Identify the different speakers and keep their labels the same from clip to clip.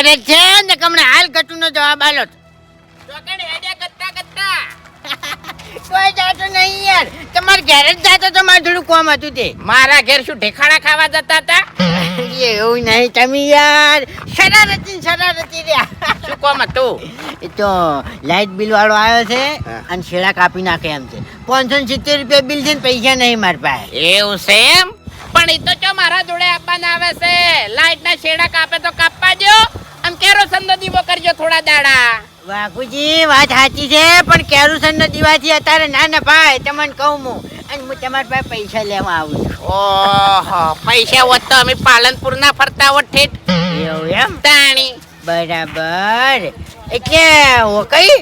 Speaker 1: ગરજ છે ને કમણે હાલ ગટુનો જવાબ આલો
Speaker 2: ચોકડ હેડ્યા ગત્તા ગત્તા
Speaker 1: કોઈ જાતો નહીં યાર. તમાર ઘેર જ જાતો તો મારે થોડું કોમ હતું તે.
Speaker 2: મારા ઘેર શું ઢેખાડા ખાવા જતા હતા?
Speaker 1: એવું નહીં તમે યાર. શરારતી શરારતી રહ્યા.
Speaker 2: શું કોમ હતું?
Speaker 1: એ તો લાઇટ બિલ વાળો આવ્યો છે અને શેડા કાપી નાખે એમ છે. પાંચસો સિત્તેર રૂપિયા બિલ છે ને પૈસા નહીં મારી પાસે.
Speaker 2: એવું છે એમ? પણ એ તો ચો મારા જોડે આપવાના આવે છે. લાઈટ ના શેડા કાપે તો કાપવા દો અને કેરોસન નો દીવો કરજો થોડા દાડા.
Speaker 1: વાઘુજી વાત સાચી છે પણ કેરોસન નો દીવાથી અત્યારે ના ના ભાઈ તમને કહું હું. અને હું તમારા પાસે પૈસા લેવા આવું છું.
Speaker 2: ઓહો પૈસા હોત તો અમે પાલનપુર ના ફરતા હોત ઠેઠ.
Speaker 1: એવું એમ?
Speaker 2: તાણી.
Speaker 1: બરાબર. એટલે હું કઈ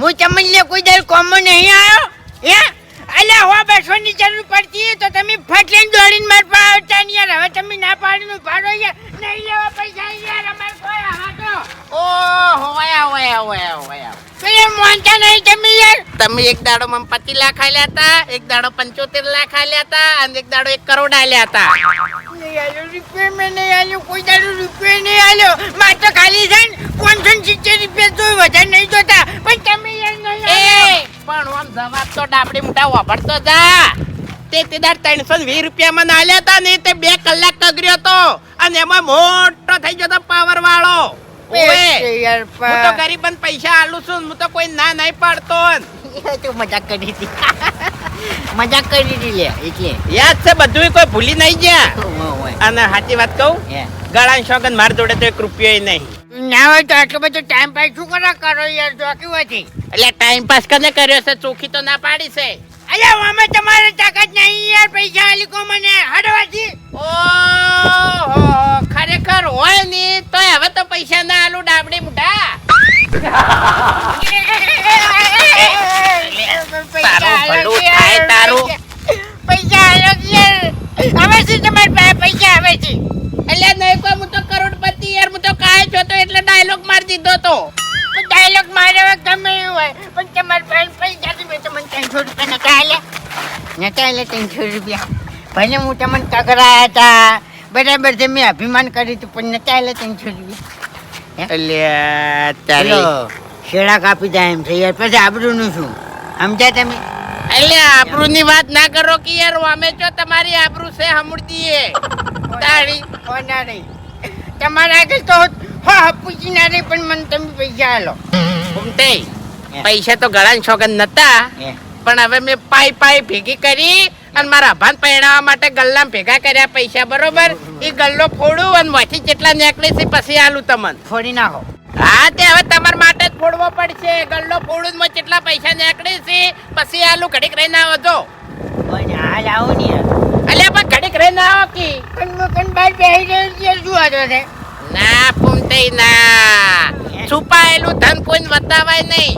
Speaker 1: હું તમને લે કોઈ દર કોમ નહીં આવ્યો હે? અલ્યા હો બસો ની જરૂર પડતી તો તમે ફટ લઈને દોડીને માર પાસે આવતા ને યાર. હવે તમે ના પાડીને પાડો યાર. નહીં લેવા પૈસા યાર અમાર કોઈ
Speaker 2: હાટો ઓ હોયા હોયા હોયા
Speaker 1: તો માનતા નહીં તમે યાર.
Speaker 2: તમે એક દાડો માં પચી લાખ આલ્યા હતા એક દાડો પંચોતેર લાખ આલ્યા હતા અને એક દાડો એક કરોડ આલ્યા હતા.
Speaker 1: નહીં આલ્યો રૂપિયો મેં નહીં આલ્યો કોઈ રૂપિયો નહીં આલ્યો. મારે ખાલી છે ને પાંચસો સિત્તેર રૂપિયા તો વધારે નહીં જોતા. પણ તમે યાર નહીં.
Speaker 2: પણ આમ જવાબ તો ડાબડી મોટા વાપરતો જા. તે તેદાર ત્રણસો વીસ રૂપિયામાં નાલ્યા હતા ને તે બે કલાક કગર્યો હતો અને એમાં મોટો થઈ ગયો તો પાવર વાળો. હું તો પૈસા આલું છું હું તો કોઈ ના નહીં પાડતો
Speaker 1: તું મજાક કરી હતી. મજાક કરી હતી લે એટલે.
Speaker 2: યાદ છે બધું કોઈ ભૂલી નહીં ગયા. અને સાચી વાત કહું? ગળા શોખન માર જોડે તો એક રૂપિયો નહીં.
Speaker 1: ના હોય તો આટલો બધો ટાઈમ પાસ શું કરો કરો યાર ચોકી કેવું
Speaker 2: એટલે ટાઈમ પાસ કને કર્યો છે? ચોખી તો ના પાડી છે.
Speaker 1: અલ્યા અમે તમારે તાકાત નહીં યાર પૈસા આલી કો મને. હડવાથી.
Speaker 2: ઓહો ખરેખર હોયની તો હવે તો પૈસા ના આલુ ડાબડી મુઢા.
Speaker 1: પૈસા આલો છે તમારી પાસે પૈસા આવે છે?
Speaker 2: એટલે નહીં કોઈ હું તો કરોડપતિ કાય છો તો એટલે ડાયલોગ મારી દીધો તો.
Speaker 1: ડાયલોગ મારે હવે ગમે એવું હોય. પણ તમારી પૈસા થી મેં તમને ત્રણસો રૂપિયા નતા આલ્યા નતા આલ્યા ત્રણસો રૂપિયા. ભલે હું તમને ટકરાયા હતા. બરાબર છે મેં અભિમાન કર્યું હતું પણ નતા આલ્યા ત્રણસો રૂપિયા.
Speaker 2: એટલે
Speaker 1: ચલો શેડા કાપી જાય એમ છે યાર પછી આબરૂનું શું? સમજ્યા તમે?
Speaker 2: એટલે આબરૂ ની વાત ના કરો કે યાર અમે છો તમારી આબરૂ છે હમુડતી એ તારી.
Speaker 1: હોના નહીં? તમારા આગળ તો હા પૂછી ના રે પણ મને તમે પૈસા આલો.
Speaker 2: ઘૂમતે પૈસા તો ગળા છોગન નતા. પણ હવે મેં પાઈ પાઈ ભેગી કરી અને મારા ભાન પહેરાવવા માટે ગલ્લા ભેગા કર્યા પૈસા બરોબર? એ ગલ્લો ફોડું અને મોથી જેટલા નેકલેસ છે પછી આલું તમને.
Speaker 1: ફોડી નાખો.
Speaker 2: હા તે હવે તમારા માટે જ ફોડવો પડશે. ગલ્લો ફોડું જેટલા પૈસા નીકળે છે પછી આલું ઘડીક રહીને આવજો જો.
Speaker 1: પણ આવો ને
Speaker 2: અલ્યા પણ ઘડીક રહીને આવો કી.
Speaker 1: પણ મેં કન બહાર બેસી છે શું વાંધો છે?
Speaker 2: ના ફૂમતે ના. છુપાયેલું ધન કોઈને બતાવાય નહીં.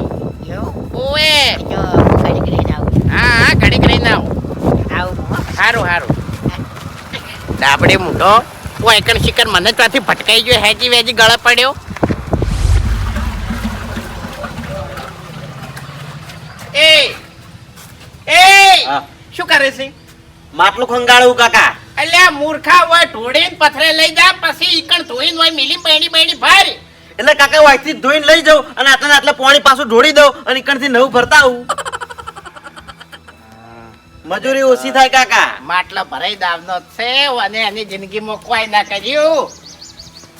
Speaker 1: એવું?
Speaker 2: ઓએ.
Speaker 1: ઘડીક
Speaker 2: હા હા ઘડીક રહીને આવો.
Speaker 1: આવું
Speaker 2: સારું સારું ડાબડે મૂઢો. હું એકણ શિકર મને ત્યાંથી ભટકાઈ ગયો હેજી વેજી ગળે પડ્યો. એ એ શું કરે છે?
Speaker 3: માટલું ખંગાળવું કાકા.
Speaker 2: એટલે મૂર્ખા હોય ઢોળીને પથરે લઈ જા પછી ઈકણ ધોઈને હોય મિલી પૈણી પૈણી ભર
Speaker 3: એટલે કાકા હું અહીંથી ધોઈને લઈ જાઉં અને આટલા આટલા પાણી પાછું ઢોળી દઉં અને ઈકણથી નવું ભરતા આવું. મજૂરી ઓછી થાય કાકા.
Speaker 2: માટલો ભરાઈ દાવનો છે અને એની જિંદગીમાં કોઈ ના કર્યું.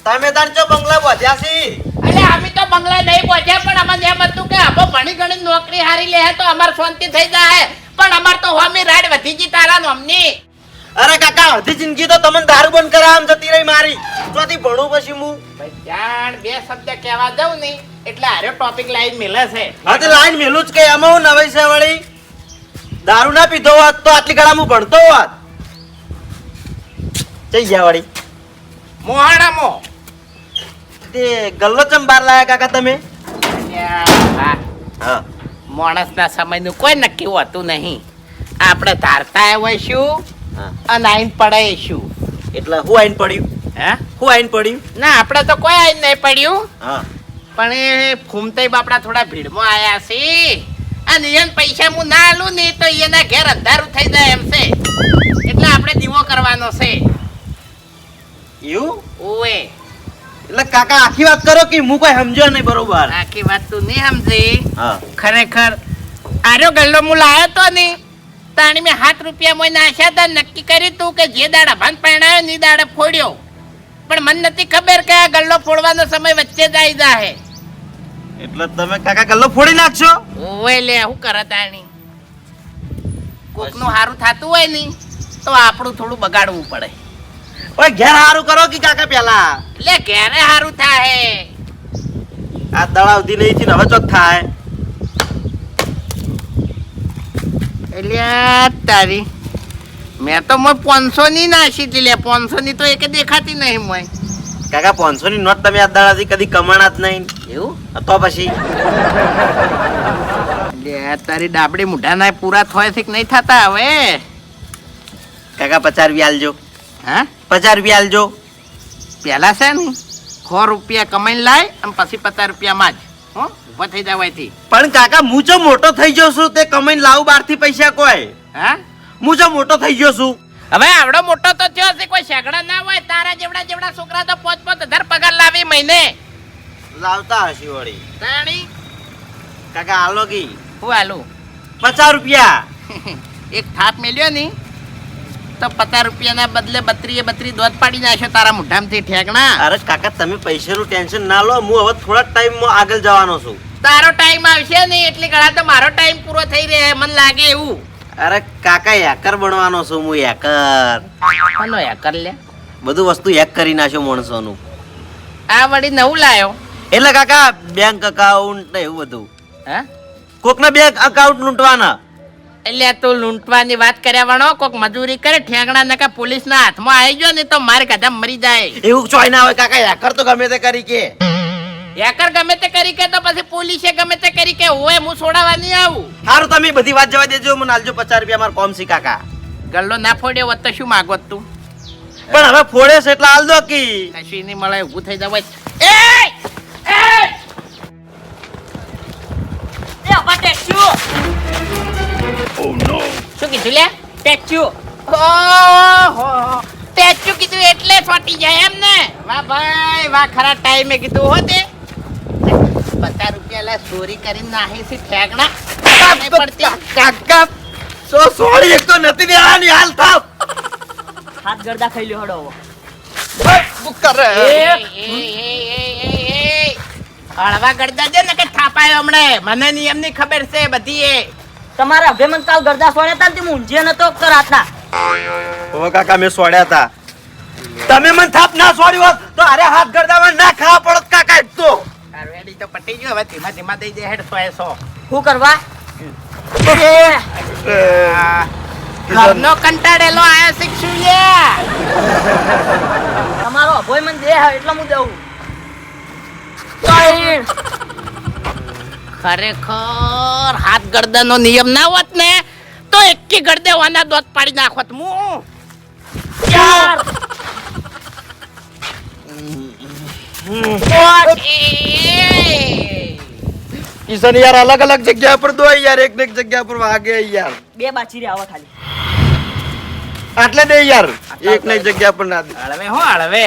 Speaker 3: તમે તાર જો બંગલા વધ્યા છી?
Speaker 2: અરે અમે તો બંગલા નહીં પહોંચ્યા પણ અમને એમ હતું કે આબો ભણી ગણી નોકરી હારી લે તો અમાર શાંતિ થઈ જાય. પણ અમાર તો હોમી રાડ વધી ગઈ તારા નોમની.
Speaker 3: અરે કાકા અધી જિંદગી તો તમને દારૂ બંધ કરાવવા જતી રહી મારી. ચોથી ભણું પછી હું.
Speaker 2: ભાઈ જાણ બે શબ્દ કહેવા જાઉં ને એટલે આરે ટોપિક લાઈન મેલે છે.
Speaker 3: હા તે લાઈન મેલું જ કે એમાં હું નવાઈ છે વળી. દારૂ ના પીધો હોત તો આટલી કળા હું ભણતો હોત. જઈ ગયા વળી.
Speaker 2: મોહાણામો.
Speaker 3: તે ગલ્લો ચમ બાર લાયા કાકા તમે?
Speaker 2: હા. માણસના સમયનું કોઈ નક્કી હોતું નહીં. આપણે ધારતા હોય શું અને આઈન પડે શું
Speaker 3: એટલે હું આઈન પડ્યું?
Speaker 2: હે?
Speaker 3: હું આઈન પડ્યું?
Speaker 2: ના આપણે તો કોઈ આઈન નહીં પડ્યું.
Speaker 3: હા.
Speaker 2: પણ એ ફૂમતાઈ બાપડા થોડા ભીડમાં આવ્યા છે. અને એને પૈસા હું ના આલું ને તો એના ઘેર અંધારું થઈ જાય એમ છે. એટલે આપણે દીવો કરવાનો છે.
Speaker 3: એવું?
Speaker 2: ઓએ
Speaker 3: એટલે કાકા આખી વાત કરો કે હું કોઈ સમજ્યો નહીં બરોબર?
Speaker 2: આખી વાત તું નહીં સમજી. ખરેખર આર્યો ગલ્લો હું લાયો તો નહીં. તાણી મેં હાથ રૂપિયા મોય નાખ્યા તા નક્કી કરી તું કે જે દાડા ભાન પહેણાયો ની દાડે ફોડ્યો. પણ મને નથી ખબર કે આ ગલ્લો ફોડવાનો સમય વચ્ચે જ આવી જાહે.
Speaker 3: એટલે તમે કાકા ગલ્લો ફોડી નાખશો?
Speaker 2: ઓય લે હું કરે તાણી? કોકનું હારું થતું હોય નહીં તો આપણું થોડું બગાડવું પડે.
Speaker 3: ઓય ઘેર હારું કરો કે કાકા પેલા?
Speaker 2: લે ઘેરે હારું થાય
Speaker 3: આ દળાવ દી નહીં થી હવે ચોક થાય.
Speaker 2: એટલે તારી મેં તો મોય પાંચસો ની નાસી હતી લે પાંચસો ની તો એક દેખાતી નહીં મોય.
Speaker 3: કાકા પાંચસો ની નોટ તમે આ દળાથી કદી કમાણા જ નહીં.
Speaker 2: એવું?
Speaker 3: તો પછી.
Speaker 2: લે તારી ડાબડી મુઢાના પૂરા થોય છે કે નહીં થતા હવે.
Speaker 3: કાકા પચાસ રૂપિયા આલજો
Speaker 2: હા?
Speaker 3: પચાસ રૂપિયા આલજો
Speaker 2: પેલા છે ને સો રૂપિયા કમાઈને લાય અને પછી પચાસ રૂપિયામાં જ હો ઊભા થઈ જવાયથી
Speaker 3: પણ કાકા હું જો મોટો થઈ ગયો છું તે કમાઈને લાવું બહારથી પૈસા કોઈ?
Speaker 2: હા?
Speaker 3: હું જો મોટો થઈ ગયો છું.
Speaker 2: હવે આવડો મોટો તો થયો છે કોઈ શેગડા ના હોય તારા જેવડા જેવડા છોકરા તો પોત પોત હજાર પગાર લાવી મહિને.
Speaker 3: લાવતા હશે વળી.
Speaker 2: તાણી?
Speaker 3: કાકા આલો કી
Speaker 2: હું આલું
Speaker 3: પચાસ રૂપિયા.
Speaker 2: એક થાપ મેલ્યો ની. તો પચાસ રૂપિયાના બદલે બત્રીએ બત્રી દોધ પાડી નાખ્યો તારા મુઠામથી ઠેકણા.
Speaker 3: અરે કાકા તમે પૈસાનું ટેન્શન ના લો. હું હવે થોડા ટાઈમમાં આગળ જવાનો છું.
Speaker 2: તારો ટાઈમ આવશે ને એટલી ઘણા તો મારો ટાઈમ પૂરો થઈ રહે મને લાગે એવું.
Speaker 3: અરે કાકા હેકર બનવાનો છું હું હેકર.
Speaker 2: કોનો હેકર લે.
Speaker 3: બધું વસ્તુ હેક કરી નાખ્યો માણસોનું.
Speaker 2: આ વળી નવું લાયો.
Speaker 3: એટલે કાકા બેંક અકાઉન્ટ ને એવું બધું.
Speaker 2: હે?
Speaker 3: કોકના બેંક અકાઉન્ટ લૂંટવાના?
Speaker 2: એટલે તું લૂંટવાની વાત કર્યા વણો કોક મજૂરી કરે ઠેંગણા નકા પોલીસ ના હાથમાં આવી ગયો ને તો મારે કદા મરી જાય.
Speaker 3: એવું ચોય ના હોય કાકા યાકર તો ગમે તે કરી કે.
Speaker 2: યાકર ગમે તે કરી કે તો પછી પોલીસે ગમે તે કરી કે હોય હું છોડાવવા નહીં આવું.
Speaker 3: સારું તમે બધી વાત જવા દેજો મને આલજો પચાસ રૂપિયા મારે કોમ સી કાકા.
Speaker 2: ગલ્લો ના ફોડ્યો હોત તો શું માગોત તું?
Speaker 3: પણ હવે ફોડે છે એટલે આલ દો કી.
Speaker 2: કશી નહીં મળે ઊભું થઈ જવાય એ! શું કીધું લે? સ્ટેચ્યુ. સ્ટેચ્યુ કીધું એટલે ફાટી જાય એમ ને? વાહ ભાઈ વાહ ખરા ટાઈમે કીધું હો તે. પચાસ રૂપિયા લે ચોરી કરીને નાહી સી ઠેકણા.
Speaker 3: કાકા સો સોળી એક તો નથી દેવાની હાલ થાપ
Speaker 4: હાથ ગરદા ખાઈ લ્યો હડો.
Speaker 3: બુક કરે?
Speaker 2: એ, એ. હળવા ગરદા છે ને કે થાપાયો હમણે. મને નિયમની ખબર છે બધી એ.
Speaker 4: તમારા અભિમન કાલ ગરદા સોડ્યા હતા ને તે ઊંઝે નતો કરાતા
Speaker 3: ઓ કાકા મેં સોડ્યા હતા તમે મને થાપ ના સોડી હોત તો અરે હાથ ગરદામાં ના ખાવા પડત કાકા એક તો.
Speaker 2: રેડી તો પટી ગયો હવે ધીમા ધીમા દઈ દે હેડ સો એ સો.
Speaker 4: શું કરવા?
Speaker 2: ઘરનો કંટાળેલો આયો શીખશું લ્યા
Speaker 4: તમારો અભિમન દે એટલે હું દઉં.
Speaker 2: ખરેખર હાથ ગરદનનો નિયમ ના હોત ને તો એકી ગરદે વાના દોત પાડી નાખોત હું
Speaker 4: ચાર પાંચ
Speaker 3: યાર અલગ અલગ જગ્યા પર દોય યાર એક ને એક જગ્યા પર વાગે યાર.
Speaker 4: બે બાચી રે આવા ખાલી
Speaker 3: આટલે દે યાર એક ને એક જગ્યા પર ના દે.
Speaker 2: હળવે હો હળવે.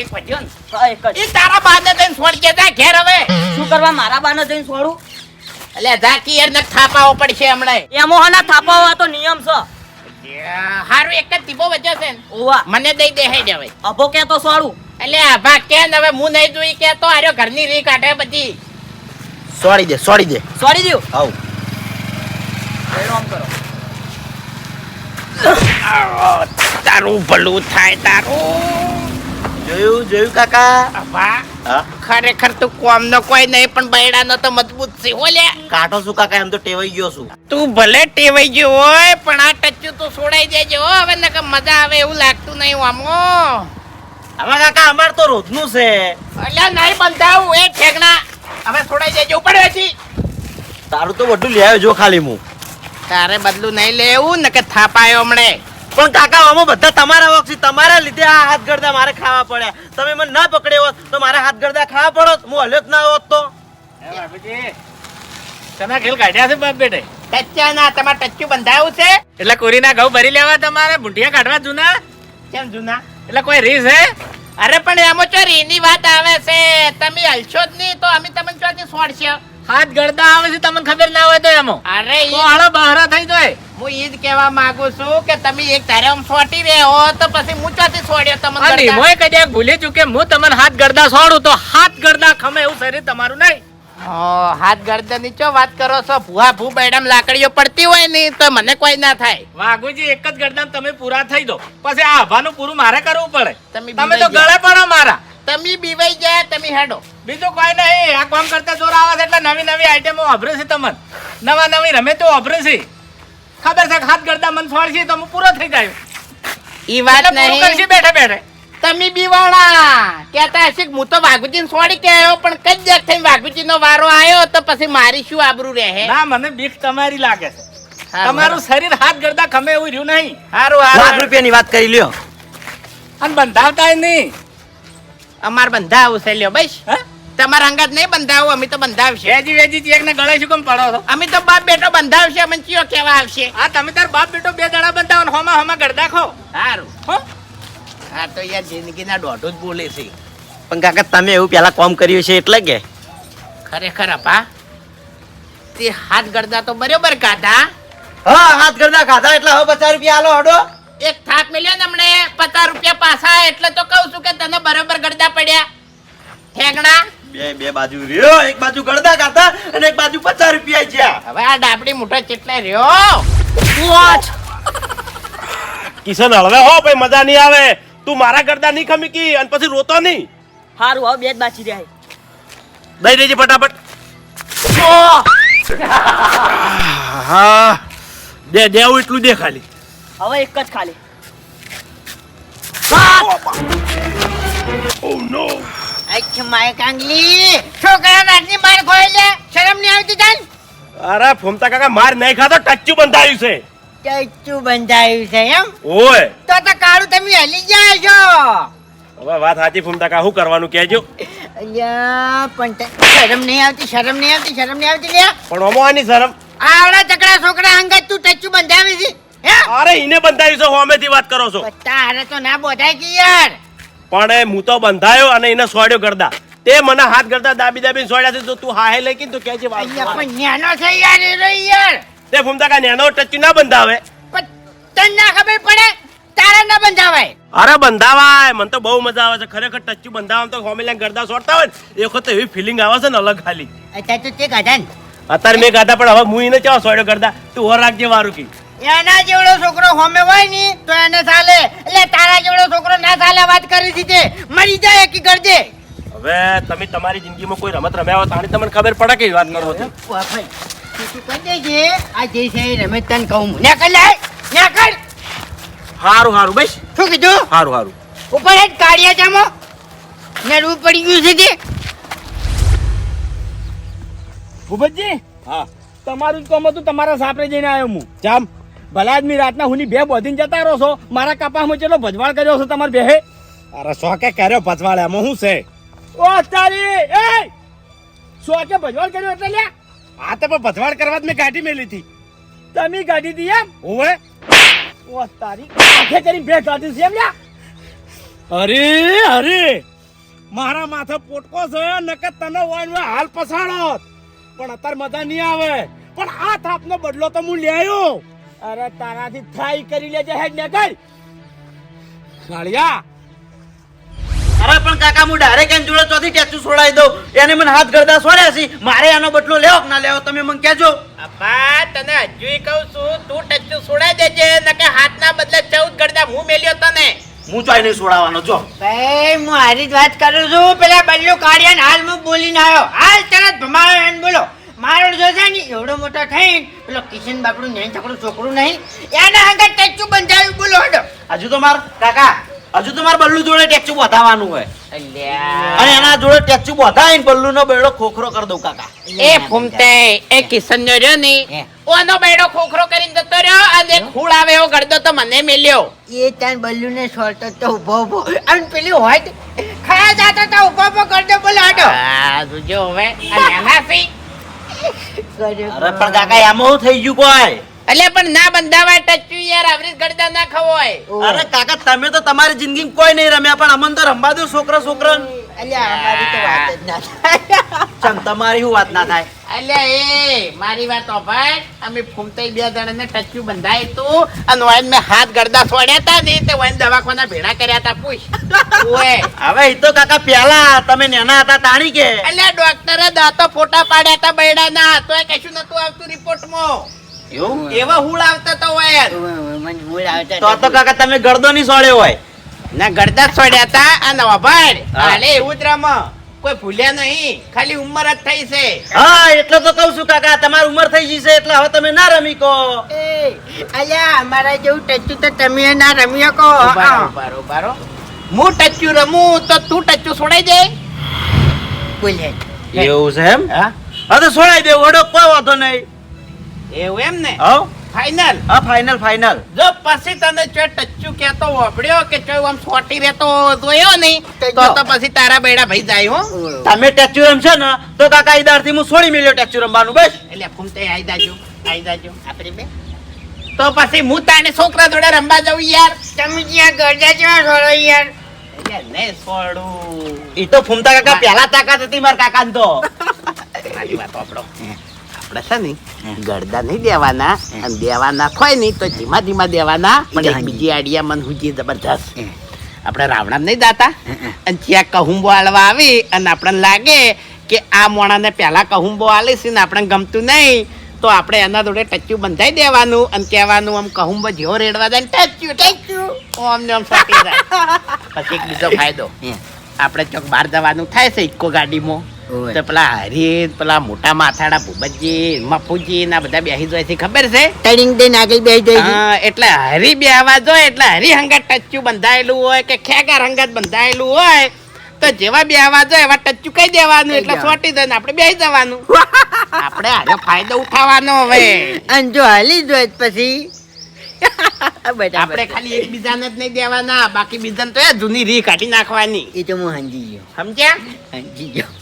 Speaker 2: એક વધ્યો ને.
Speaker 4: હા, એક જ
Speaker 2: એ તારા બાને થઈને છોડ કે જા ઘેર હવે.
Speaker 4: શું કરવા મારા બાને જઈને છોડું
Speaker 2: એટલે ઝાકી યાર ને થાપાવો પડશે હમણાં.
Speaker 4: એમો હના થાપાવો તો નિયમ છે.
Speaker 2: હારું એક જ ટીપો વચ્ચે છે
Speaker 4: ઓવા.
Speaker 2: મને દઈ દે હવે
Speaker 4: અભો કે તો સોડું
Speaker 2: એટલે આભા કે ને હવે હું નહીં જોઈ કે તો આર્યો ઘરની રી કાઢે બધી.
Speaker 3: સોડી દે સોડી દે.
Speaker 4: સોડી દઉં
Speaker 3: આવ.
Speaker 4: એનો આમ કરો.
Speaker 2: તારું ભલું થાય તારું.
Speaker 3: જોયું જોયું કાકા?
Speaker 2: આભા ખરેખર તું કોમ નો કોઈ નહીં પણ બૈડાનો તો મજબૂત છે હો લે
Speaker 3: કાઢો છું કાકા એમ તો ટેવાઈ ગયો છું.
Speaker 2: તું ભલે ટેવાઈ ગયો હોય પણ આ ટચ્ચું તો છોડાઈ દેજો હો. હવે નકર મજા આવે એવું લાગતું નહીં આમો
Speaker 3: હવે કાકા અમાર તો રોજનું છે.
Speaker 2: એટલે નહીં બંધાવું એ ઠેકણા હવે છોડાઈ દેજો પડે પછી
Speaker 3: તારું તો બધું લે જો ખાલી હું.
Speaker 2: તારે બદલું નહીં લેવું નકર થાપાયો હમણે.
Speaker 3: પણ કાકા આમાં બધા તમારા વખત છે તમારા લીધે આ હાથ ગરદા મારે ખાવા પડ્યા. તમે મને ના પકડ્યો હોત તો મારે હાથ ગરદા ખાવા પડો હું હલ્યો જ ના હોત તો.
Speaker 5: તમે ખેલ કાઢ્યા છે બાપ બેટે?
Speaker 2: ટચ્ચા ના તમારે ટચ્ચું બંધાયું છે?
Speaker 5: એટલે કોરીના ઘઉં ભરી લેવા તમારે બુંઢિયા કાઢવા જૂના?
Speaker 2: કેમ જૂના?
Speaker 6: એટલે કોઈ રીસ હે?
Speaker 2: અરે પણ એમાં ચો રીની વાત આવે છે. તમે હલશો જ નહીં તો અમે તમને ચોથી સોડશે
Speaker 6: હાથ ગળદા આવે છે તમને ખબર ના હોય તો એમાં.
Speaker 2: અરે
Speaker 6: હાલો બહાર થઈ જાય.
Speaker 2: હું ઈ જ કહેવા માંગુ છું કે તમે એક ધારે આમ સોટી રહ્યો તો પછી હું ચોથી સોડ્યો તમને
Speaker 6: અને મોય કદાચ ભૂલી ચૂકે હું તમને હાથ ગરદા છોડું તો હાથ ગરદા ખમે એવું શરીર તમારું નહીં.
Speaker 2: હાથ ગરદા નીચો વાત કરો છો? ભૂવા ભૂ બેડમ લાકડીઓ પડતી હોય ને તો મને કોઈ ના થાય.
Speaker 6: વાઘુજી એક જ ગરદા તમે પૂરા થઈ દો. પછી આ આભાનું પૂરું મારે કરવું પડે.
Speaker 2: તમે
Speaker 6: તમે તો. ગળે પડો મારા.
Speaker 2: તમે બીવાઈ ગયા તમે હેડો.
Speaker 6: બીજું કોઈ નહીં. આ કામ કરતા જોર આવે છે એટલે નવી નવી આઈટમો વાપરે છે તમને. નવા નવી રમે તો વાપરે છે. ખબર છે હાથ ગરદા મન ફોડશે તો હું પૂરો થઈ જાય.
Speaker 2: ઈ વાત
Speaker 6: નહીં. કરશે બેઠે બેઠે.
Speaker 2: તમે બીવાણા. કેતા હશે કે હું તો વાઘુજી સોડી કે આવ્યો પણ કઈ જાત થઈને વાઘુજી નો વારો આવ્યો તો પછી મારી શું આબરૂ રહે?
Speaker 6: ના મને બીક તમારી લાગે છે. તમારું શરીર હાથ ગરદા ખમે એવું રહ્યું નહીં.
Speaker 2: હારું
Speaker 3: લાખ રૂપિયાની વાત કરી લ્યો.
Speaker 6: અને બંધાવતા નહીં.
Speaker 2: અમાર બંધાવું છે લ્યો બસ.
Speaker 6: હે?
Speaker 2: તમારા અંગાત નહીં બંધાવો અમે તો બંધાવશે.
Speaker 6: વેજી વેજી ચેક ને ગળે શું કેમ પડો છો?
Speaker 2: અમે તો બાપ બેટો બંધાવશે અમને ચિયો કેવા આવશે?
Speaker 6: આ તમે તાર બાપ બેટો બે જણા બંધાવો ને હોમાં હોમાં ગળદા ખો.
Speaker 2: સારું
Speaker 6: હો?
Speaker 2: હા તો યાર જિંદગીના દોઢો જ બોલે છે.
Speaker 3: પણ કાકા તમે એવું પેલા કોમ કર્યું છે એટલે કે?
Speaker 2: ખરેખર અપા તે હાથ ગળદા તો બરોબર કાઢા.
Speaker 3: હા હાથ ગરદા ખાધા એટલે હવે પચાસ રૂપિયા આલો હડો.
Speaker 2: એક થાક મળ્યો ને હમણે પચાસ રૂપિયા પાછા એટલે તો કહું છું કે તને બરોબર ગળદા પડ્યા. ઠેંગણા.
Speaker 3: બે બે બાજુ રહ્યો એક બાજુ ગળદા ખાધા અને એક બાજુ પચાસ રૂપિયા જ્યાં
Speaker 2: હવે આ ડાબડી મોટો ચેટલે રહ્યો?
Speaker 7: કિશન હળવે હો ભાઈ મજા નહીં આવે. તું મારા કરતા નહીં ખમી કી અને પછી રોતો નહીં.
Speaker 4: હારું હવે બે જ બાચી રહ્યા
Speaker 7: દઈ દેજે ફટાફટ. હા દે દેવું એટલું દે ખાલી.
Speaker 4: હવે એક જ ખાલી.
Speaker 1: અચ્છા માય કાંગલી. છોકરા નાટની માર ખોઈ લે શરમ નહીં આવતી તન?
Speaker 7: અરે ફોમતા કાકા માર નહીં ખાતો ટચ્ચું બંધાયું છે.
Speaker 1: ચચ્ચું બંધાયું છે એમ?
Speaker 7: ઓય.
Speaker 1: તો તો કાળું તમે હલી ગયા છો.
Speaker 7: હવે વાત સાચી ફોમતા કાકા શું કરવાનું કહેજો.
Speaker 1: અલ્યા પણ શરમ નહીં આવતી શરમ નહીં આવતી શરમ નહીં આવતી લે
Speaker 7: પણ ઓમો આની શરમ.
Speaker 1: આવડા ચકડા છોકરા અંગત તું ટચ્ચું બંધાવી છે હે?
Speaker 7: અરે એને બંધાયું છે હોમેથી વાત કરો છો.
Speaker 1: તારે તો ના બોધાય કે યાર.
Speaker 7: પણ એ હું તો બંધાયો અને એને સોડ્યો કરતા તે મને હાથ કરતા દાબી દાબી સોડ્યા છે તો તું હાહે લઈ કીધું કે
Speaker 1: છે પણ ન્યાનો છે યાર એ રહી યાર.
Speaker 7: તે ફૂમતા કા નેનો ટચ ના બંધાવે.
Speaker 1: પણ તને ના ખબર પડે તારે ના બંધાવાય.
Speaker 7: અરે બંધાવાય મને તો બહુ મજા આવે છે. ખરેખર ટચ્ચું બંધાવા તો હોમેલા ગરદા સોડતા હોય ને એ વખત એવી ફિલિંગ આવે છે ને અલગ ખાલી
Speaker 1: અત્યારે તો તે ગાધા
Speaker 7: અત્યારે મેં ગાધા પણ હવે હું એને કેવા સોડ્યો કરતા તું ઓર રાખજે વારું કી.
Speaker 1: એના જેવડો છોકરો હોમે હોયની તો એને ચાલે. એટલે તારા જેવડો છોકરો ના ચાલે વાત કરી છે તે મરી જાય કે કરજે
Speaker 7: હવે તમે તમારી જિંદગીમાં કોઈ રમત રમ્યા હોય તો આની તમને ખબર પડે કે વાત કરો છો?
Speaker 1: ભાઈ તું કહી દેજે આ જે છે રમત તને કહું ને કર લે ને કર.
Speaker 7: હારું હારું બસ.
Speaker 1: શું કીધું?
Speaker 7: હારું હારું.
Speaker 1: ઉપર જ કાઢ્યા જામો. ને રૂ પડી ગયું છે તે
Speaker 6: ભૂપતજી
Speaker 7: હા.
Speaker 6: તમારું જ કામ હતું તમારા સાપરે જઈને આવ્યો હું.
Speaker 7: જામ.
Speaker 6: ભલા આદમી રાતના હુની બે બોધીને જતા રહો છો. મારા કપાસમાં ચેલો ભજવાળ કર્યો છો તમારે બેહે?
Speaker 7: અરે શોકે કર્યો ભજવાળ એમાં શું છે?
Speaker 6: ઓ તારી એ શોકે ભજવાળ કર્યો એટલે લ્યા.
Speaker 7: આ તો પણ ભજવાળ કરવા જ મેં ગાડી મેલી હતી.
Speaker 6: તમે ગાડી હતી એમ?
Speaker 7: ઓવે
Speaker 6: ઓ તારી આખે કરી બે ગાડી છે એમ લ્યા.
Speaker 7: અરે અરે! મારા માથે પોટકો છે નકર તને વાણવા હાલ પસાડો પણ અત્યારે મજા નહીં આવે. પણ આ થાપનો બદલો તો હું લ્યાયો
Speaker 6: અરે તારાથી થાય કરી લેજે હેડ ને કર
Speaker 7: સાળિયા
Speaker 3: અરે પણ કાકા હું ડાયરેક્ટ એની જોડે ચોથી ટેચુ છોડાવી દઉં. એને મને હાથ ગરદા સોડ્યા છે. મારે આનો બદલો લેવો કે ના લેવો તમે મને કહેજો.
Speaker 2: અપા તને હજુ કહું છું તું ટેચુ છોડાઈ દેજે નકે હાથના બદલે ચૌદ ગરદા હું મેલ્યો તને.
Speaker 3: હું ચોય નહીં છોડાવવાનો જો.
Speaker 1: ભાઈ હું હારી જ વાત કરું છું. પેલા બલ્લુ કાઢ્યા ને હાલ હું બોલીને આવ્યો. હાલ તરત ભમાયો એને બોલો. મારો જો ને એવડો મોટો થઈને પેલો કિશન બાપડું નહીં છોકરું છોકરું નહીં એના આગળ ટેચ્યુ બંધાયું બોલો હડો.
Speaker 3: હજુ તો માર કાકા હજુ તો માર બલ્લુ જોડે ટેચ્યુ બોધાવાનું હોય.
Speaker 2: અલ્યા.
Speaker 3: અને એના જોડે ટેચું બોધાઈને બલ્લુ નો બેડો ખોખરો કરી દઉં કાકા.
Speaker 2: એ ફૂમતે એ કિશન નો રહ્યો ને
Speaker 1: હે.
Speaker 2: ઓનો બેડો ખોખરો કરીને જતો રહ્યો અને ખૂળ આવે એવો ગળદો તો મને મેલ્યો.
Speaker 1: એ ત્યાં બલ્લુ ને છોડતો તો ઊભો ઊભો અને પેલી હોય ખાયા જાતો તો ઊભો ઊભો કરતો બોલો હડો.
Speaker 2: આ જોજો હવે આ નાના
Speaker 3: અરે પણ કાકા એમાં શું થઈ ગયું કોઈ?
Speaker 2: એટલે પણ ના બંધાવાય ટચ્યું યાર આવરી ગડદા ના ખવાય
Speaker 3: અરે કાકા તમે તો તમારી જિંદગી કોઈ નહીં રમ્યા પણ અમન તો રમવા દો છોકરા છોકરા
Speaker 1: અલ્યા અમારી તો વાત જ ના થાય.
Speaker 3: ચમ તમારી શું વાત ના થાય?
Speaker 2: અલ્યા એ મારી વાત ઓભાય અમે ફૂમતાઈ બે જણાને ટચ્યું બંધાય તું. અને વાઈન મેં હાથ ગરદા છોડ્યા હતા ને તે વાઈન દવાખાના ભેડા કર્યા હતા પૂછ. ઓએ
Speaker 3: હવે એ તો કાકા પેલા તમે નેના હતા તાણી કે?
Speaker 2: અલ્યા ડોક્ટરે દાંતો ફોટા પાડ્યા તા બૈડાના. એ કશું નતું આવતું રિપોર્ટમાં.
Speaker 3: એવું?
Speaker 2: એવા હુળ આવતા તો હોય
Speaker 1: મને મૂળ આવતા
Speaker 3: તો તો કાકા તમે ગરદો નહીં સોળ્યો હોય.
Speaker 2: ના ગરદા છોડ્યા તા. અને નવા
Speaker 3: હા.
Speaker 2: હાલે એવું જ રમ. કોઈ ભૂલ્યા નહીં. ખાલી ઉંમર જ થઈ છે.
Speaker 3: હા એટલે તો કઉ છું કાકા તમારી ઉંમર થઈ ગઈ છે એટલે હવે તમે ના રમી કો
Speaker 1: એ અલ્યા અમારા જેવું ટચ્ચું તો તમે ના રમી કો
Speaker 2: બારો ઉભારો હું. ટચ્યુ રમું તો તું ટચ્યુ છોડાઈ દે.
Speaker 1: બોલે.
Speaker 3: એવું છે એમ?
Speaker 2: હા.
Speaker 3: હા તો છોડાઈ દે વડો કોઈ વાંધો નહીં.
Speaker 2: એવું એમ ને?
Speaker 3: હો
Speaker 2: ફાઈનલ
Speaker 3: હા ફાઇનલ ફાઇનલ
Speaker 2: જો પછી તને ચો ટચ્ચુ કેતો વાપડ્યો કે ચો આમ સોટી રહેતો જોયો નહીં તો તો પછી તારા બેડા ભાઈ જાય હો.
Speaker 3: તમે ટેચ્યુ રમશો ને તો કાકા ઈદારથી હું છોડી મેલ્યો ટચ્ચુ રમવાનું બસ.
Speaker 2: એટલે ફૂમતે આઈ જાજો આઈ જાજો
Speaker 1: આપણે બે.
Speaker 2: તો પછી હું તાને છોકરા જોડે રમવા જાઉં યાર.
Speaker 1: તમે જ્યાં ગરજા જેવા છોડો યાર?
Speaker 2: ને નહીં છોડું.
Speaker 3: ઈ તો ફૂમતા કાકા પેલા તાકાત હતી મારા કાકા તો.
Speaker 2: મારી વાત આપણો આપણે છે ને ગરદા નહીં દેવાના અને દેવાના હોય નહીં તો ધીમા ધીમા દેવાના. પણ એક બીજી આડિયા મન હુજી જબરજસ્ત આપણે રાવણા નહીં દાતા. અને જ્યાં કહુંબો આળવા આવી અને આપણને લાગે કે આ મોણાને પહેલાં કહુંબો આલે છે ને આપણને ગમતું નહીં. તો આપણે એના જોડે ટચ્યું બંધાઈ દેવાનું અને કહેવાનું આમ કહુંબો જેવો રેડવા જાય ટચ્યું ટચ્યું. આમ આમ જાય. પછી એક બીજો ફાયદો. આપણે ચોક બહાર જવાનું થાય છે ઇકો ગાડીમાં. તો પેલા હરી પેલા મોટા માથાડા ભૂપતજી મફુજી ના બધા બેસી જાય છે. ખબર છે?
Speaker 1: ટડિંગ દઈને આગળ બેસી જાય
Speaker 2: એટલે હરી બેહવા જોઈએ એટલે હરી હંગાત ટચ્ચું બંધાયેલું હોય કે ખેગાર હંગાત બંધાયેલું હોય તો જેવા બેહવા જોઈએ એવા ટચ્ચું કહી દેવાનું? એટલે. સોટી જાય આપણે બેસી જવાનું. આપણે આનો ફાયદો ઉઠાવવાનો હવે.
Speaker 1: અને જો હાલી જ હોય પછી.
Speaker 2: આપણે ખાલી એકબીજાને જ નહીં દેવાના બાકી બીજાને તો એ જૂની રી કાઢી નાખવાની.
Speaker 1: એ તો હું સમજી ગયો.
Speaker 2: સમજ્યા?
Speaker 1: સમજી ગયો.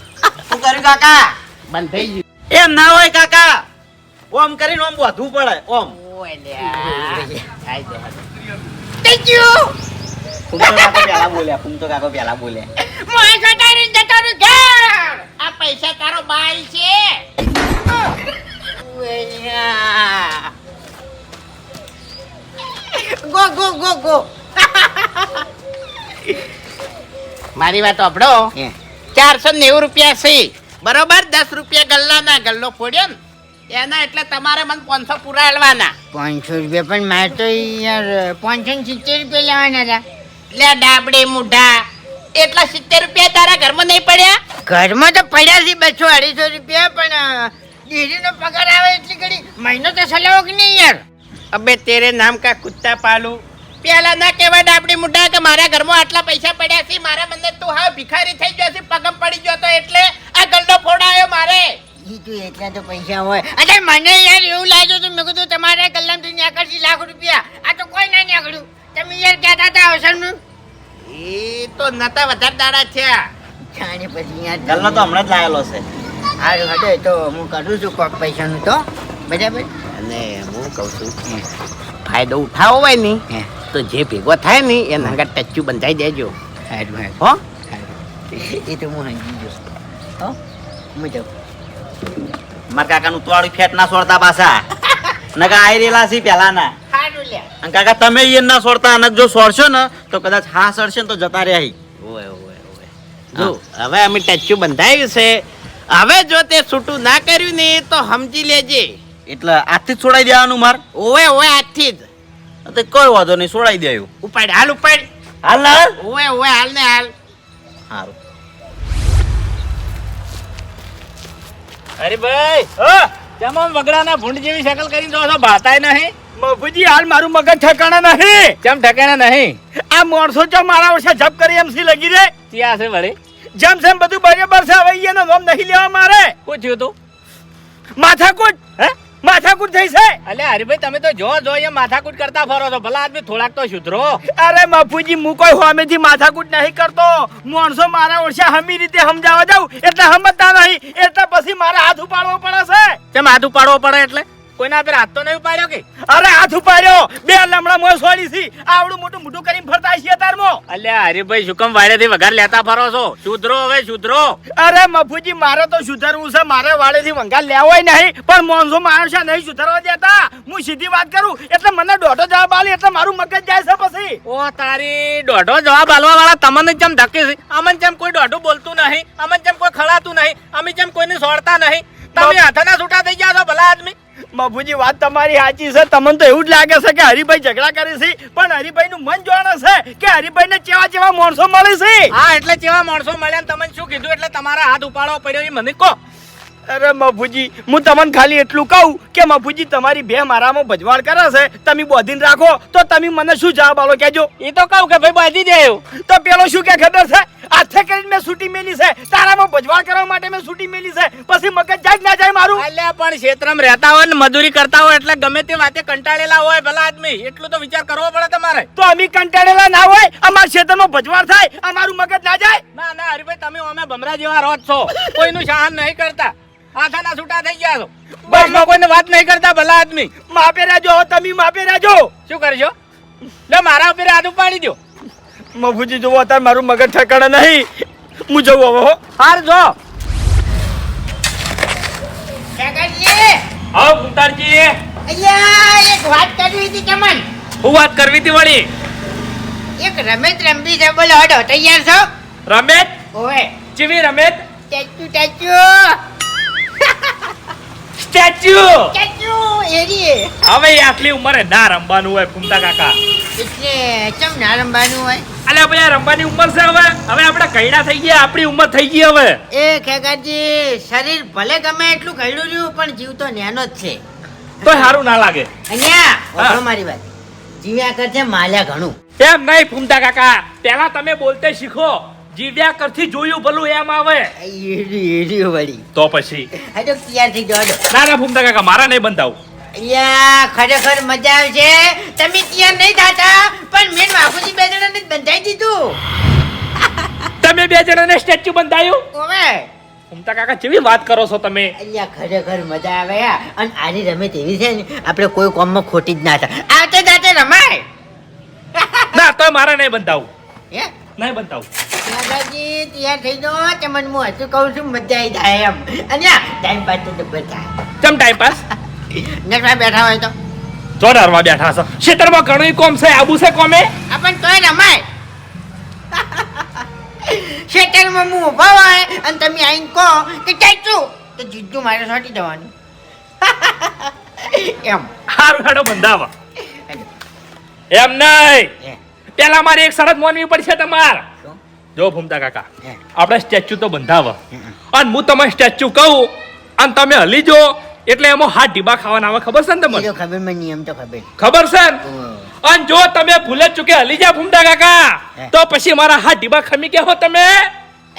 Speaker 3: શું કર્યું કાકા?
Speaker 2: બંધ થઈ ગયું.
Speaker 3: એમ ના હોય કાકા. ઓમ કરીને ઓમ વધવું પડે ઓમ.
Speaker 2: થેન્ક યુ
Speaker 3: ફૂમતો કાકો પેલા બોલ્યા ફૂમતો કાકો પેલા બોલ્યા
Speaker 2: મોય ગટારીને જતો ઘેર. આ પૈસા તારો બાલ છે.
Speaker 1: Go go go go.
Speaker 2: મારી વાત આપડો
Speaker 1: હે.
Speaker 2: ચારસો નેવું રૂપિયા છે બરોબર? દસ રૂપિયા ગલ્લાના. ગલ્લો ફોડ્યો ને. એના એટલે તમારે મને પાંચસો પૂરા આલવાના
Speaker 1: પાંચસો રૂપિયા પણ મારે તો યાર પાંચસો ને સિત્તેર રૂપિયા લેવાના હતા.
Speaker 2: લે ડાબડે મુઢા. એટલા સિત્તેર રૂપિયા તારા ઘરમાં નહીં પડ્યા?
Speaker 1: ઘરમાં તો પડ્યા છે બસો અઢીસો રૂપિયા પણ દીદીનો પગાર આવે એટલી ઘડી. મહિનો તો સલાવો કે નહીં યાર.
Speaker 2: અબે તેરે નામ કા કુત્તા પાલું? પેલા ના કહેવાય ડાબડી મુઢા કે મારા ઘરમાં આટલા પૈસા પડ્યા છે મારા મને તું હા ભિખારી થઈ ગયો છે પગમ પડી ગયો તો એટલે આ ગલ્લો ફોડાયો મારે.
Speaker 1: ઈ તું એટલા તો પૈસા હોય. અરે મને યાર એવું લાગ્યું હતું મેં કીધું તમારા કલ્યાણથી નીકળશે લાખ રૂપિયા. આ તો કોઈ ના તમે યાર કહેતા હતા અવસરનું?
Speaker 2: એ તો નતા વધારે દાડા છે
Speaker 1: જાણે પછી યાર
Speaker 3: ગલ્લો તો હમણાં જ લાયેલો છે.
Speaker 1: હારું હટે તો હું કરું છું કોક પૈસાનું તો. બરાબર?
Speaker 2: અને હું કહું છું ફાયદો ઉઠાવો હોય ને.
Speaker 1: હે.
Speaker 2: તો જે ભેગો થાય ને એના આગળ ટચ્ચું બંધાઈ દેજો. હો?
Speaker 1: એ તો હું સમજી જો હો? હું જાઉં.
Speaker 3: મારા કાકાનું તોડું ફેટ ના છોડતા પાછા. નકા આઈ રેલા છે
Speaker 2: પહેલાના
Speaker 3: અને કાકા તમે એ ના સોડતા અને જો સોડશો ને તો કદાચ હા સડશે ને તો જતા રહ્યા.
Speaker 2: ઓય ઓય ઓય. જો. હવે અમે ટચ્ચું બંધાયું છે. હવે જો તે છૂટું ના કર્યું ને તો સમજી લેજે.
Speaker 3: એટલે આજથી જ છોડાઈ દેવાનું માર.
Speaker 2: ઓય ઓય આજથી જ.
Speaker 3: તો કોઈ વાંધો નહીં છોડાઈ દેવું
Speaker 2: ઉપાડ હાલ ઉપાડ.
Speaker 3: હાલ ના હાલ?
Speaker 2: ઓય ઓય હાલ ને હાલ.
Speaker 3: સારું
Speaker 5: અરે ભાઈ ઓ! જમમ વગડાના ભૂંડ જેવી શકલ કરીને જો છો ભાતાય નહીં.
Speaker 8: મફુજી હાલ મારું મગજ ઠકાણા નહીં.
Speaker 5: કેમ ઠકાણા નહીં?
Speaker 8: આ મોણસો ચો મારા વર્ષે જપ કરી એમ સી લગી રે?
Speaker 5: ત્યાં છે વળી.
Speaker 8: જેમ જેમ બધું બરાબર છે હવે એનો નોમ નહીં લેવા મારે.
Speaker 5: કોઈ થયું તું?
Speaker 8: માથાકૂટ.
Speaker 5: હે?
Speaker 8: માથાકૂટ થઈ છે?
Speaker 5: અલે હરીભાઈ તમે તો જો જો અહીંયા માથાકૂટ કરતા ફરો છો. ભલા આદમી થોડાક તો સુધરો.
Speaker 8: અરે મફુજી હું કોઈ હોમેથી માથાકૂટ નહીં કરતો. માણસો મારા વર્ષે હમી રીતે સમજાવવા જાઉં એટલે સમજતા નહીં. એટલે પછી મારે હાથ ઉપાડવો પડે છે.
Speaker 5: કેમ હાથ ઉપાડવો પડે એટલે? કોઈના પર હાથ તો નહીં ઉપાડ્યો કે?
Speaker 8: અરે હાથ ઉપાડ્યો. બે લમડા મોય સોડી છી. આવડું મોટું મોટું કરીને ફરતા છીએ તારમાં.
Speaker 5: અલ્યા હરીભાઈ શુકમ વાડેથી વઘાર લેતા ફરો છો? સુધરો હવે સુધરો.
Speaker 8: અરે મફુજી મારે તો સુધારવું છે. મારે વાળેથી વંગાર લેવાય નહીં. પણ મોંઝો માણસ છે નહીં સુધારવા દેતા. હું સીધી વાત કરું. એટલે મને દોઢો જવાબ આલી એટલે મારું મગજ જાય છે પછી.
Speaker 5: ઓ તારી દોઢો જવાબ આલવા વાળા તમને જેમ ધકે છે અમન જેમ કોઈ દોઢું બોલતું નહીં અમન જેમ કોઈ ખળાતું નહીં અમે જેમ કોઈને સોડતા નહીં. તમે હાથના છૂટા થઈ ગયા છો ભલા આદમી.
Speaker 8: મફુજી વાત તમારી સાચી છે. તમને તો એવું જ લાગે છે કે હરિભાઈ ઝઘડા કરે છે. પણ હરિભાઈ નું મન જાણે છે કે હરિભાઈ ને ચેવા ચેવા માણસો મળે છે.
Speaker 5: હા એટલે જેવા માણસો મળ્યા ને તમને શું કીધું? એટલે તમારા હાથ ઉપાડવો પડ્યો એ મને કહો.
Speaker 8: અરે મફુજી હું તમને ખાલી એટલું કહું કે મફુજી તમારી બે મારામાં ભજવાડ કરે છે. તમે બોધીને રાખો તો તમે મને શું જવાબ આલો કેજો
Speaker 5: એ તો કહું કે ભાઈ બાંધી દે
Speaker 8: તો પેલો શું કે ખબર છે? હાથે કરીને મેં છૂટી મેલી છે. તારામાં ભજવાળ કરવા માટે મેં છૂટી મેલી છે. પછી મગજ જાય ના જાય મારું?
Speaker 5: એટલે પણ ક્ષેત્રમાં રહેતા હોય ને મજૂરી કરતા હોય એટલે ગમે તે વાતે કંટાળેલા હોય ભલા આદમી. એટલું તો વિચાર કરવો પડે તમારે.
Speaker 8: તો અમે કંટાળેલા ના હોય? અમારા ક્ષેત્રમાં ભજવાળ થાય અમારું મગજ ના જાય?
Speaker 5: ના ના હરિભાઈ તમે અમે ભમરા જેવા રોજ છો. કોઈનું સહન નહીં કરતા. હાથાના છૂટા થઈ ગયા છો. બસમાં કોઈને વાત નહીં કરતા ભલા આદમી.
Speaker 8: માપે રાજો તમે માપે રાજો
Speaker 5: શું કરજો? લે મારા ઉપર હાથ ઉપાડી દો
Speaker 8: મફુજી જોવો અત્યારે મારું મગજ ઠેકાણે નહીં. હું જવું હવે હો.
Speaker 5: હાર જો. આવો કુંતારજી
Speaker 1: અલ્યા એક વાત કરવી હતી તમને.
Speaker 5: હું વાત કરવી હતી વળી?
Speaker 1: એક રમેશ રમવી છે બોલો હડો તૈયાર છો?
Speaker 5: રમેશ?
Speaker 1: ઓવે.
Speaker 5: જીવી રમેશ?
Speaker 1: ટેચુ ટેચુ
Speaker 5: સ્ટેચ્યુ!
Speaker 1: ટેચુ એરી
Speaker 5: હવે આટલી ઉંમરે ના રમવાનું હોય ફૂમતા કાકા.
Speaker 1: એટલે કેમ ના રમવાનું હોય?
Speaker 5: અલ્યા ભાઈ આ રમવાની ઉંમર છે હવે. હવે આપણે કૈડા થઈ ગયા આપણી ઉંમર થઈ ગઈ હવે.
Speaker 1: એ ખેગાજી શરીર ભલે ગમે એટલું ઘડ્યું રહ્યું પણ જીવ તો નેનો જ છે.
Speaker 5: તો સારું ના લાગે.
Speaker 1: અહીંયા
Speaker 5: હા.
Speaker 1: મારી વાત. જીવ્યા કરશે માલ્યા ઘણું.
Speaker 5: એમ નહીં ફૂમતા કાકા. પેલા તમે બોલતે શીખો. જીવ્યા કરથી જોયું ભલું એમ આવે.
Speaker 1: એડી એડી વળી.
Speaker 5: તો પછી.
Speaker 1: હા ક્યાંથી હડો.
Speaker 5: ના ના ફૂમતા કાકા મારા નહીં બંધાવું.
Speaker 1: અલ્યા ખરેખર મજા આવશે તમે ત્યાં નહીં થતા પણ મેન બાપુજી બે જણાને બંધાઈ દીધું.
Speaker 5: તમે બે જણાને સ્ટેચ્યુ બંધાયું?
Speaker 1: ઓવે.
Speaker 5: ઉમતા કાકા કેવી વાત કરો છો તમે?
Speaker 1: અલ્યા ખરેખર મજા આવે. અને આની રમત એવી છે ને આપણે કોઈ કોમમાં ખોટી જ ના થાય. આવતે જાતે રમાય.
Speaker 5: ના તો મારા નહીં બંધાવું.
Speaker 1: હે?
Speaker 5: નહીં બંધાવું.
Speaker 1: દાદાજી તૈયાર થઈ જાઓ તમને હું હજુ કહું છું મજા આવી જાય એમ. અને ટાઈમ પાસ તો બધા
Speaker 5: ચમ ટાઈમ પાસ
Speaker 1: નકરા બેઠા હોય તો.
Speaker 5: જોડારમાં બેઠા છો. ખેતરમાં ઘણું કોમ છે આબુ છે કોમે?
Speaker 1: આપણ તોય રમાય. શેતરમાં હું ઊભા હોય અને તમે આવીને કહો કે ચાચું તો. જીજુ મારે સોટી જવાનું એમ.
Speaker 5: હારું હાડો બંધાવા. એમ નહીં. પેલા મારે એક શરત માનવી પડશે તમારે. જો ભૂમતા કાકા. આપણે સ્ટેચ્યુ તો બંધાવ. અને હું તમે સ્ટેચ્યુ કહું અને તમે હલી જો એટલે એમાં હાથ ઢીબા ખાવાના આવે ખબર છે ને તમને?
Speaker 1: ખબર મને નિયમ તો ખબર.
Speaker 5: ખબર છે ને? અને જો તમે ભૂલે જ ચૂકે હલી જા ભૂમતા કાકા તો પછી મારા હાથ ઢીબા ખમી ગયા હો તમે?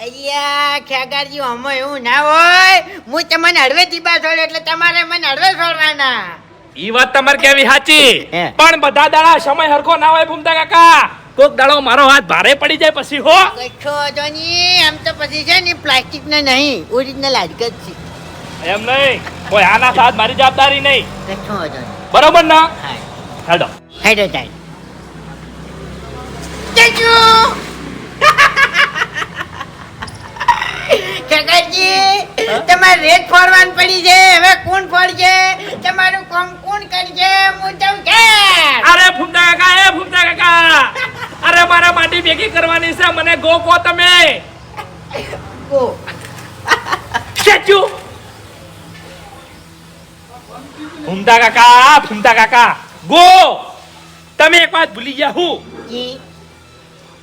Speaker 1: અయ్યા ખેગારજી આમાં એવું ના હોય. હું તમને હળવે દીબા છોડે એટલે તમારે મને હળવે છોડવાના.
Speaker 5: ઈ વાત તમારે કેવી સાચી. પણ બધા દાડા સમય હરખો ના હોય ભૂમતા કાકા. કોક દાડો મારો હાથ ભારે પડી જાય પછી હો.
Speaker 1: કશો વાંધો નહીં આમ તો પછી છે ને પ્લાસ્ટિક ને નહીં ઓરિજિનલ જ છે.
Speaker 5: એમ નહીં. કોઈ આના સાથ મારી જવાબદારી નહીં. બરોબર ના? હેડો.
Speaker 1: હેડો જાય ચાચુ! કાકાજી તમારે રેત ફોડવાની પડી છે. હવે કોણ ફોડશે? તમારું કામ કોણ કરશે? હું
Speaker 5: અરે ફૂમતા કાકા એ ફૂમતા કાકા. અરે મારા માટી ભેગી કરવાની છે. મને ગો કો તમે.
Speaker 1: ગો.
Speaker 5: સ્ટેચ્યુ ફૂમતા કાકા ભૂમતા કાકા. ગો! તમે એક વાત ભૂલી ગયા હું?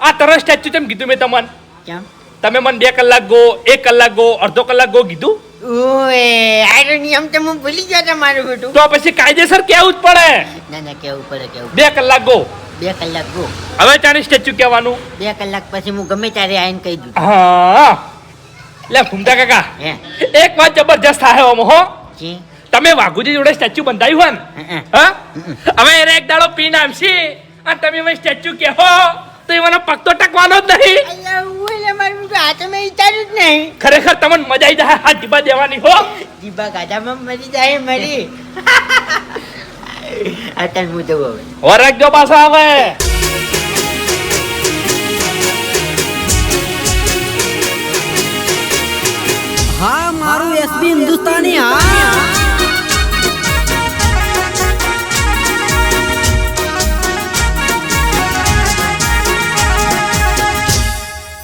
Speaker 5: આ તરત સ્ટેચ્યુ તેમ કીધું મેં તમને?
Speaker 1: કેમ?
Speaker 5: તમે મને બે કલાક ગો એક કલાક ગો અડધો કલાક ગો કીધું?
Speaker 1: ઓએ આનો નિયમ તો હું ભૂલી ગયો તમારું બેટું.
Speaker 5: તો પછી કાયદેસર કેવું જ પડે?
Speaker 1: ના ના કેવું પડે કેવું
Speaker 5: બે કલાક ગો.
Speaker 1: બે કલાક ગો.
Speaker 5: હવે ચાણી સ્ટેચ્યુ કહેવાનું?
Speaker 1: બે કલાક પછી હું ગમે ત્યારે આવીને કહી દઉં.
Speaker 5: હા. લે ફૂમતા કાકા.
Speaker 1: હે?
Speaker 5: એક વાત જબરજસ્ત થાય આમ હો.
Speaker 1: જી.
Speaker 5: તમે વાઘુજી જોડે સ્ટેચ્યુ બંધાયું હોય ને
Speaker 1: હં,
Speaker 5: હવે એને એક દાડો પીન આવશે અને તમે હવે સ્ટેચ્યુ કહો તો એ મને પગ તો ટકવાનો
Speaker 1: જ નહીં.
Speaker 5: ખરેખર તમને મજા આવી જાય હાથ જીબા દેવાની હો.
Speaker 1: જીબા ગાધામાં મરી જાય મરી. અત્યારે હું જવું હવે?
Speaker 5: વરખ જો પાછા આવે
Speaker 9: હા મારું એસબી હિન્દુસ્તાની હા.